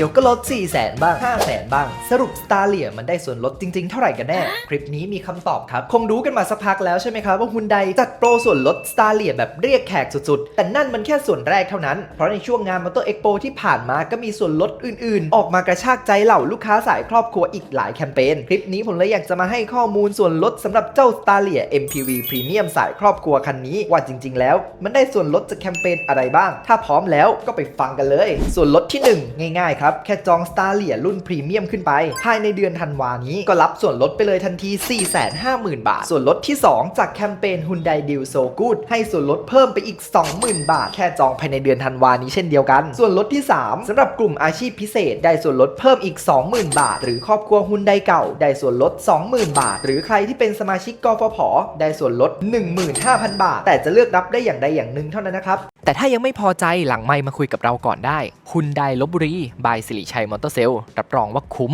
ดี๋ยวก็ลด 4 0 0แสนบ้าง 5 0 0แสนบ้าง สรุปสตาร์เลียมันได้ส่วนลดจริงๆ เท่าไหร่กันแน่ คลิปนี้มีคำตอบครับ คงรู้กันมาสักพักแล้วใช่ไหมครับ ว่าฮุนไดจัดโปรส่วนลดสตาร์เลียแบบเรียกแขกสุดๆ แต่นั่นมันแค่ส่วนแรกเท่านั้น เพราะในช่วงงานมอเตอร์เอ็กโปที่ผ่านมาก็มีส่วนลดอื่นๆ ออกมากระชากใจเหล่าลูกค้าสายครอบครัวอีกหลายแคมเปญ คลิปนี้ผมเลยอยากจะมาให้ข้อมูลส่วนลดสำหรับเจ้า s t a r l i a MPV Premium สายครอบครัวคันนี้ว่าจริง ๆ แล้ว มันได้ส่วนลดจากแคมเปญอะไรบ้าง ถ้าพร้อมแล้วก็ไปฟังกันเลย ส่วนลดที่ 1 ง่ายๆครับแค่จอง s t a r l i a รุ่นพรีเมียมขึ้นไป ภายในเดือนธันวานี้ก็รับส่วนลดไปเลยทันที 450,000 บาท ส่วนลดที่ 2 จากแคมเปญ Hyundai Deal So Good ให้ส่วนลดเพิ่มไปอีก 20,000 บาท แค่จองภายในเดือนธันวานี้เช่นเดียวกัน ส่วนลดที่ 3สำหรับกลุ่มอาชีพพิเศษ ได้ส่วนลดเพิ่มอีก 20,000 บาท หรือครอบครัวฮุนไดเก่า ได้ส่วนลด 20,000 บาท หรือใครที่เป็นสมาชิกกฟผได้ส่วนลด 15,000 บาท แต่จะเลือกรับได้อย่างใดอย่างหนึ่งเท่านั้นนะครับแต่ถ้ายังไม่พอใจหลังไม่มาคุยกับเราก่อนได้คุณไดลบบุรีบายสิริชัยมอเตอร์เซลรับรองว่าคุ้ม